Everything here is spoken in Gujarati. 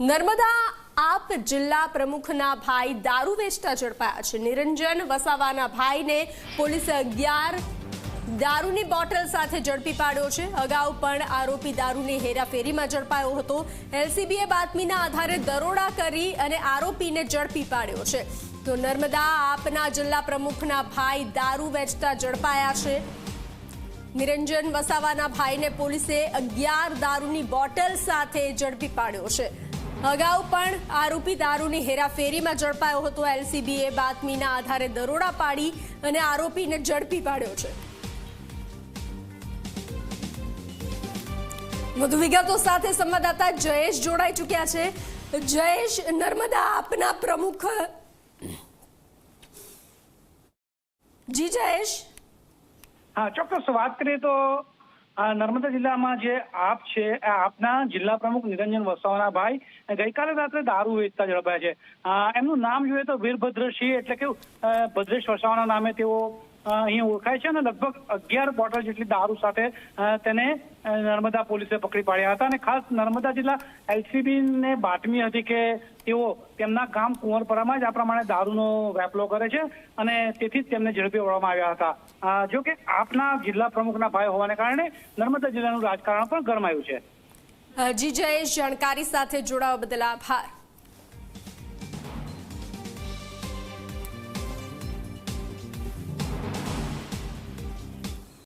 નર્મદા આપ જિલ્લા પ્રમુખના ભાઈ દારૂ વેચતા ઝડપાયા છે. નિરંજન વસાવાના ભાઈને પોલીસે અગિયાર દારૂની બોટલ સાથે ઝડપી પાડ્યો છે. અગાઉ પણ આરોપી દારૂની હેરાફેરીમાં ઝડપાયો હતો. એલસીબીએ બાતમીના આધારે દરોડા કરી અને આરોપીને ઝડપી પાડ્યો છે. તો નર્મદા આપના જિલ્લા પ્રમુખના ભાઈ દારૂ વેચતા ઝડપાયા છે. નિરંજન વસાવાના ભાઈને પોલીસે અગિયાર દારૂની બોટલ સાથે ઝડપી પાડ્યો છે. અગાઉ પણ આરોપી દારૂની હેરાફેરીમાં ઝડપાયો હતો. એલસીબીએ બાતમીના આધારે દરોડા પાડી અને આરોપીને ઝડપી પાડ્યો છે. વધુ વિગતો સાથે સંવાદદાતા જયેશ જોડાઈ ચૂક્યા છે. જયેશ, નર્મદા આપના પ્રમુખ. જી જયેશ? હા, ચોક્કસ વાત કરીએ તો નર્મદા જિલ્લામાં જે આપ છે આપના જિલ્લા પ્રમુખ નિરંજન વસાવાના ભાઈ ગઈકાલે રાત્રે દારૂ વેચતા ઝડપાયા છે. એમનું નામ જોઈએ તો વીરભદ્રસિંહ એટલે કે ભદ્રેશ વસાવાના નામે તેઓ અહીં ઓળખાય છે અને લગભગ અગિયાર બોટલ જેટલી દારૂ સાથે તેને નર્મદા પોલીસે પકડી પાડ્યા હતા. અને ખાસ નર્મદા જિલ્લા એલસીબી ને બાતમી હતી કે તેઓ તેમના ગામ કુંવરપરામાં જ આ પ્રમાણે દારૂનો વેપલો કરે છે અને તેથી જ તેમને ઝડપી વળવામાં આવ્યા હતા. જો કે આપના જિલ્લા પ્રમુખના ભાઈ હોવાને કારણે નર્મદા જિલ્લાનું રાજકારણ પણ ગરમાયું છે. જી જયેશ, જાણકારી સાથે જોડાવા બદલ આભાર.